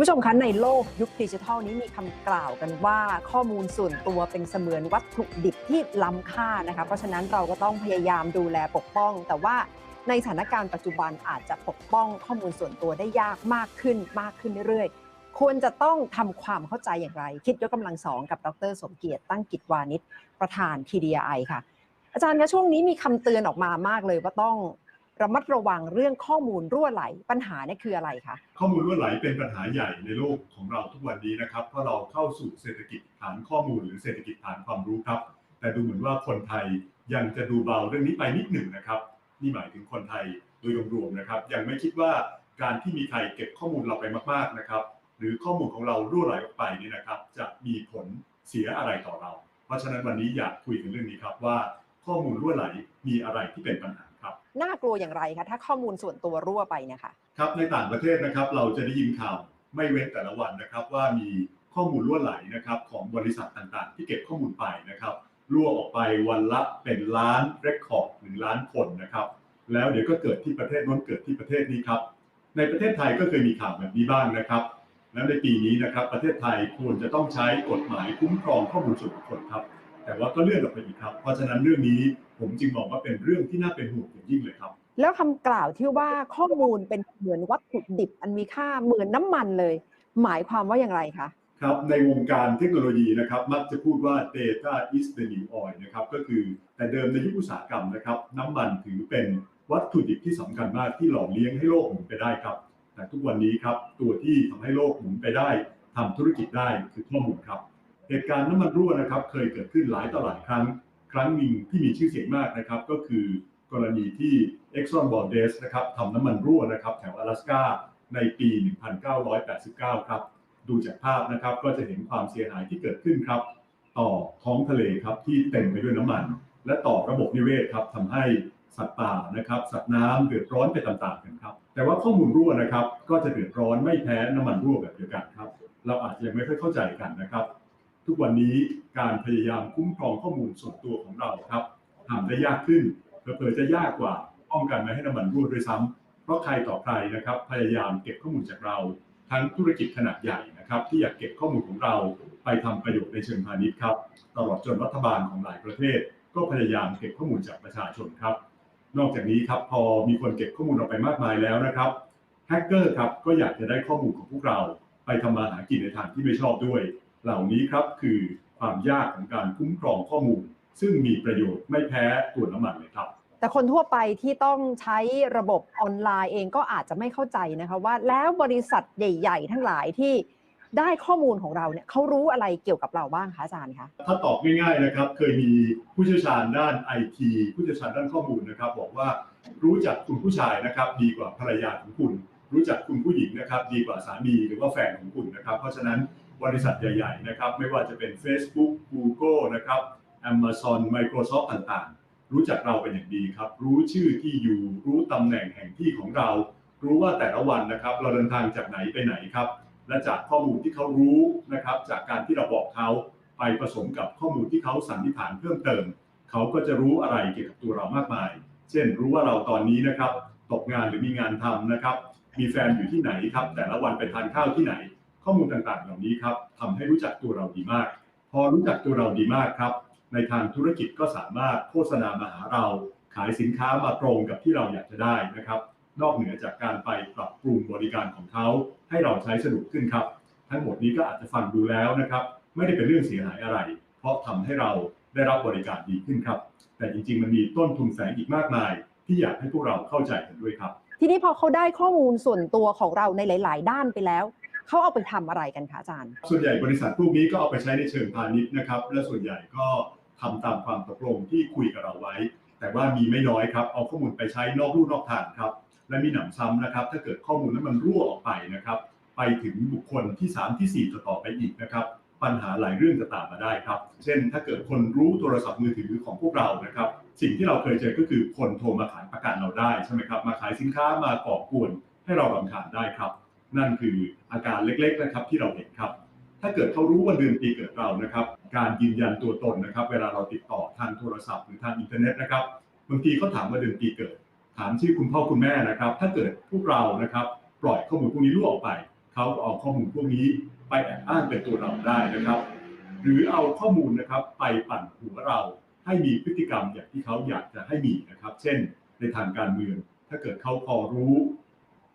คุณผู้ชมคะในโลกยุคดิจิทัลนี้มีคำกล่าวกันว่าข้อมูลส่วนตัวเป็นเสมือนวัตถุดิบที่ล้ำค่านะคะเพราะฉะนั้นเราก็ต้องพยายามดูแลปกป้อง แต่ว่าในสถานการณ์ปัจจุบันอาจจะปกป้องข้อมูลส่วนตัวได้ยากมากขึ้นมากขึ้นเรื่อยๆ ควรจะต้องทำความเข้าใจอย่างไร คิดยกกำลังสองกับดรสมเกียรติตั้งกิจวานิชประธาน TDI ค่ะ อาจารย์คะช่วงนี้มีคำเตือนออกมามากเลยว่าต้อง ระมัดระวังเรื่องข้อมูลรั่วไหลปัญหาเนี่ยคืออะไรคะข้อมูลรั่วไหลเป็นปัญหาใหญ่ในโลกของเราทุกวันนี้นะครับเพราะเราเข้าสู่เศรษฐกิจฐานข้อมูลหรือเศรษฐกิจฐานความรู้ครับ แต่ดูเหมือนว่าคนไทยยังจะดูเบาเรื่องนี้ไปนิดหนึ่งนะครับนี่หมายถึงคนไทยโดยรวมๆนะครับ ยังไม่คิดว่าการที่มีใครเก็บข้อมูลเราไปมากๆนะครับหรือข้อมูลของเรารั่วไหลออกไปนี่นะครับ จะมีผลเสียอะไรต่อเรา เพราะฉะนั้นวันนี้อยากคุยกันเรื่องนี้ครับว่าข้อมูลรั่วไหลมีอะไรที่เป็นปัญหา น่ากลัวอย่างไรคะถ้าข้อมูลส่วนตัวรั่วไปเนี่ยค่ะครับในต่างประเทศนะครับ เราจะได้ยินข่าวไม่เว้นแต่ละวันนะครับ ว่ามีข้อมูลรั่วไหลนะครับของบริษัทต่างๆ ที่เก็บข้อมูลไปนะครับรั่วออกไปวันละเป็นล้านเรคคอร์ดหรือล้านคนนะครับ แล้วเดี๋ยวก็เกิดที่ประเทศน้นเกิดที่ประเทศนี้ครับ ในประเทศไทยก็เคยมีข่าวแบบนี้บ้างนะครับและในปีนี้นะครับ ประเทศไทยควรจะต้องใช้กฎหมายคุ้มครองข้อมูลส่วนบุคคลครับ แต่ว่าก็เลื่อนออกไปอีกครับ เพราะฉะนั้นเรื่องนี้ผมจึงมองว่าเป็นเรื่องที่น่าเป็นห่วงอย่างยิ่งเลยครับ แล้วคำกล่าวที่ว่าข้อมูลเป็นเหมือนวัตถุดิบอันมีค่าเหมือนน้ำมันเลย หมายความว่าอย่างไรคะครับในวงการเทคโนโลยีนะครับมักจะพูดว่า data is the new oil นะครับก็คือแต่เดิมในยุคอุตสาหกรรมนะครับน้ำมันถือเป็นวัตถุดิบที่สำคัญมากที่หล่อเลี้ยงให้โลกหมุนไปได้ครับ แต่ทุกวันนี้ครับตัวที่ทำให้โลกหมุนไปได้ทำธุรกิจได้คือข้อมูลครับ เหตุการณ์น้ำมันรั่วนะครับเคยเกิดขึ้นหลายต่อหลายครั้ง ครั้งหนึ่งที่มีชื่อเสียงมากนะครับก็คือกรณีที่ Exxon Valdez นะครับทำน้ำมันรั่วนะครับแถว阿拉斯กาในปี 1989 ครับ ดูจากภาพนะครับก็จะเห็นความเสียหายที่เกิดขึ้นครับ ต่อท้องทะเลครับที่เต็มไปด้วยน้ำมัน และต่อระบบนิเวศครับทำให้สัตว์ป่านะครับสัตว์น้ำเดือดร้อนไปตามๆกันครับ แต่ว่าข้อมูลรั่วนะครับก็จะเดือดร้อนไม่แพ้น้ำมันรั่วแบบเดียวกันครับ เราอาจจะยังไม่ค่อยเข้าใจกันนะครับ ทุกวันนี้การพยายามคุ้มครองข้อมูลส่วนตัวของเราครับทำได้ยากขึ้นเผลอจะยากกว่าป้องกันไม่ให้น้ำมันรั่วด้วยซ้ำเพราะใครต่อใครนะครับ พยายามเก็บข้อมูลจากเรา ทั้งธุรกิจขนาดใหญ่นะครับ ที่อยากเก็บข้อมูลของเรา ไปทำประโยชน์ในเชิงพาณิชย์ครับ ตลอดจนรัฐบาลของหลายประเทศ ก็พยายามเก็บข้อมูลจากประชาชนครับ นอกจากนี้ครับพอมีคนเก็บข้อมูลเราไปมากมายแล้วนะครับแฮกเกอร์ครับก็อยากจะได้ข้อมูลของพวกเรา ไปทำมาหากินในทางที่ไม่ชอบด้วย เหล่านี้ครับคือความยากของการคุ้มครองข้อมูล ซึ่งมีประโยชน์ไม่แพ้ตัวน้ำมันเลยครับ แต่คนทั่วไปที่ต้องใช้ระบบออนไลน์เองก็อาจจะไม่เข้าใจนะคะว่าแล้วบริษัทใหญ่ ๆ ทั้งหลายที่ได้ข้อมูลของเราเนี่ยเขารู้อะไรเกี่ยวกับเราบ้างคะอาจารย์คะถ้าตอบง่ายๆนะครับ เคยมีผู้เชี่ยวชาญด้านไอทีผู้เชี่ยวชาญด้านข้อมูลนะครับ บอกว่ารู้จักคุณผู้ชายนะครับ ดีกว่าภรรยาของคุณ รู้จักคุณผู้หญิงนะครับ ดีกว่าสามีหรือว่าแฟนของคุณนะครับ เพราะฉะนั้น บริษัทใหญ่ๆนะครับไม่ว่าจะเป็น Facebook Google นะครับ Amazon Microsoft ต่างๆ รู้จักเราเป็นอย่างดีครับ รู้ชื่อที่อยู่รู้ตำแหน่งแห่งที่ของเรา รู้ว่าแต่ละวันนะครับ เราเดินทางจากไหนไปไหนครับ และจากข้อมูลที่เขารู้นะครับ จากการที่เราบอกเขาไปผสมกับข้อมูลที่เขาสันนิษฐานเพิ่มเติม เขาก็จะรู้อะไรเกี่ยวกับตัวเรามากมาย เช่น รู้ว่าเราตอนนี้นะครับตกงานหรือมีงานทำนะครับ มีแฟนอยู่ที่ไหนครับ แต่ละวันไปทานข้าวที่ไหน ข้อมูลต่างๆ เหล่านี้ครับทำให้รู้จักตัวเราดีมาก พอรู้จักตัวเราดีมากครับ ในทางธุรกิจก็สามารถโฆษณามาหาเราขายสินค้ามาตรงกับที่เราอยากจะได้นะครับ นอกเหนือจากการไปปรับปรุงบริการของเขา ให้เราใช้สะดวกขึ้นครับ ทั้งหมดนี้ก็อาจจะฟังดูแล้วนะครับ ไม่ได้เป็นเรื่องเสียหายอะไร เพราะทำให้เราได้รับบริการดีขึ้นครับ แต่จริง ๆ มันมีต้นทุนแฝงอีกมากมาย ที่อยากให้พวกเราเข้าใจกันด้วยครับ ทีนี้พอเขาได้ข้อมูลส่วนตัวของเราในหลาย ๆ ด้านไปแล้ว เขาเอาไปทำอะไรกันคะอาจารย์ ส่วนใหญ่บริษัทพวกนี้ก็เอาไปใช้ในเชิงพาณิชย์นะครับ และส่วนใหญ่ก็ทำตามความตกลงที่คุยกับเราไว้ แต่ว่ามีไม่น้อยครับ เอาข้อมูลไปใช้นอกลู่นอกทางครับ และมีหนำซ้ำนะครับ ถ้าเกิดข้อมูลนั้นมันรั่วออกไปนะครับ ไปถึงบุคคลที่ 3 ที่ 4 ต่อไปอีกนะครับ ปัญหาหลายเรื่องจะตามมาได้ครับ เช่น ถ้าเกิดคนรู้โทรศัพท์มือถือของพวกเรานะครับ สิ่งที่เราเคยเจอก็คือคนโทรมาขายประกันเราได้ใช่ไหมครับ มาขายสินค้ามาก่อกวนให้เรารำคาญได้ครับ นั่นคืออาการเล็กๆนะครับที่เราเห็นครับ ถ้าเกิดเขารู้วันเดือนปีเกิดเรานะครับ การยืนยันตัวตนนะครับ เวลาเราติดต่อทางโทรศัพท์หรือทางอินเทอร์เน็ตนะครับบางทีเขาถามวันเดือนปีเกิด ถามชื่อคุณพ่อคุณแม่นะครับ ถ้าเกิดพวกเรานะครับ ปล่อยข้อมูลพวกนี้รั่วออกไปเขาก็เอาข้อมูลพวกนี้ไปแอบอ้างเป็นตัวเราได้นะครับ หรือเอาข้อมูลนะครับไปปั่นหัวเราให้มีพฤติกรรมอย่างที่เขาอยากจะให้มีนะครับ เช่น ในทางการเมือง ถ้าเกิดเขาพอรู้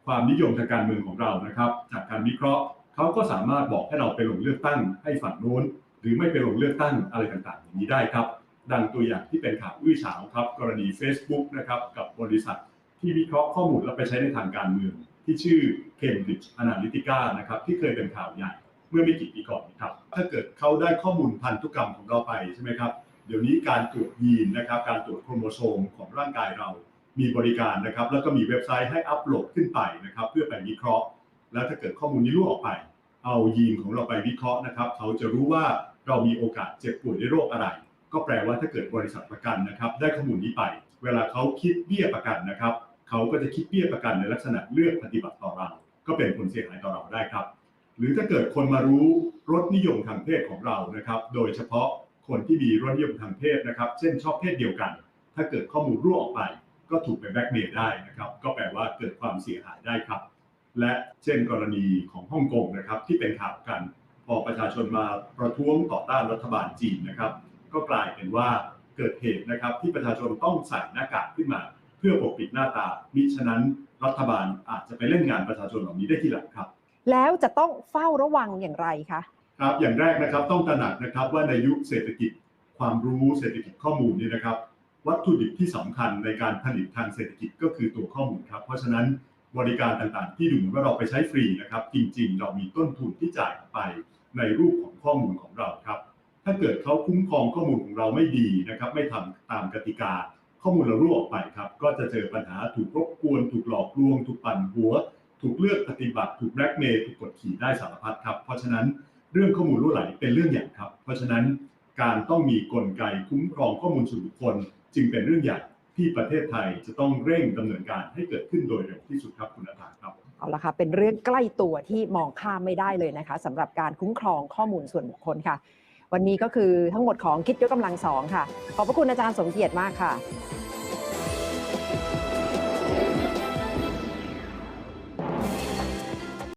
ความนิยมทางการเมืองของเรานะครับ จากการวิเคราะห์เขาก็สามารถบอกให้เราไปลงเลือกตั้งให้ฝั่งโน้น หรือไม่ไปลงเลือกตั้งอะไรต่างๆ อย่างนี้ได้ครับ ดังตัวอย่างที่เป็นข่าวอื้อฉาวครับ กรณี Facebook นะครับกับบริษัทที่วิเคราะห์ข้อมูลแล้วไปใช้ในทางการเมือง ที่ชื่อ Cambridge Analytica นะครับที่เคยเป็นข่าวใหญ่เมื่อไม่กี่ปีก่อนนะครับ ถ้าเกิดเขาได้ข้อมูลพันธุกรรมของเราไปใช่ไหมครับเดี๋ยวนี้การตรวจยีนนะครับการตรวจโครโมโซมของร่างกายเรา มีบริการนะครับ แล้วก็มีเว็บไซต์ให้อัปโหลดขึ้นไปนะครับ เพื่อไปวิเคราะห์ แล้วถ้าเกิดข้อมูลนี้รั่วออกไป เอายีนของเราไปวิเคราะห์นะครับ เขาจะรู้ว่าเรามีโอกาสเจ็บป่วยด้วยโรคอะไร ก็แปลว่าถ้าเกิดบริษัทประกันนะครับ ได้ข้อมูลนี้ไป เวลาเขาคิดเบี้ยประกันนะครับ เขาก็จะคิดเบี้ยประกันในลักษณะเลือกปฏิบัติต่อเรา ก็เป็นผลเสียหายต่อเราได้ครับ หรือถ้าเกิดคนมารู้รสนิยมทางเพศของเรานะครับ โดยเฉพาะคนที่มีรสนิยมทางเพศนะครับ เช่นชอบเพศเดียวกัน ถ้าเกิดข้อมูลรั่วออกไป ก็ถูกไปแบล็กเมย์ได้นะครับ ก็แปลว่าเกิดความเสียหายได้ครับ และเช่นกรณีของฮ่องกงนะครับ ที่เป็นข่าวกัน พอประชาชนมาประท้วงต่อต้านรัฐบาลจีนนะครับ ก็กลายเป็นว่าเกิดเหตุนะครับ ที่ประชาชนต้องใส่หน้ากากขึ้นมา เพื่อปกปิดหน้าตามิฉะนั้นรัฐบาลอาจจะไปเล่นงานประชาชนเหล่านี้ได้ทีหลังครับ แล้วจะต้องเฝ้าระวังอย่างไรคะครับอย่างแรกนะครับต้องตระหนักนะครับว่าในยุคเศรษฐกิจความรู้เศรษฐกิจข้อมูลนี่นะครับ วัตถุดิบที่สำคัญในการผลิตทางเศรษฐกิจก็คือตัวข้อมูลครับ เพราะฉะนั้นบริการต่างๆ ที่ดูเหมือนว่าเราไปใช้ฟรีนะครับ จริงๆ เรามีต้นทุนที่จ่ายไปในรูปของข้อมูลของเราครับ ถ้าเกิดเขาคุ้มครองข้อมูลของเราไม่ดีนะครับ ไม่ทำตามกติกา ข้อมูลเรารั่วออกไปครับ ก็จะเจอปัญหาถูกรบกวน ถูกหลอกลวง ถูกปั่นหัว ถูกเลือกปฏิบัติ ถูกแบล็กเมย์ถูกกดขี่ได้สารพัดครับ เพราะฉะนั้นเรื่องข้อมูลรั่วไหลเป็นเรื่องใหญ่ครับ เพราะฉะนั้นการต้องมีกลไกคุ้มครองข้อมูลส่วนบุคคล จึงเป็นเรื่องใหญ่ที่ประเทศไทยจะต้องเร่งดำเนินการให้เกิดขึ้นโดยเร็วที่สุดครับคุณอาถาครับเอาละค่ะเป็นเรื่องใกล้ตัวที่มองข้ามไม่ได้เลยนะคะสำหรับการคุ้มครองข้อมูลส่วนบุคคลค่ะ วันนี้ก็คือทั้งหมดของคิดยกกำลังสองค่ะ ขอบพระคุณอาจารย์สมเกียรติมากค่ะ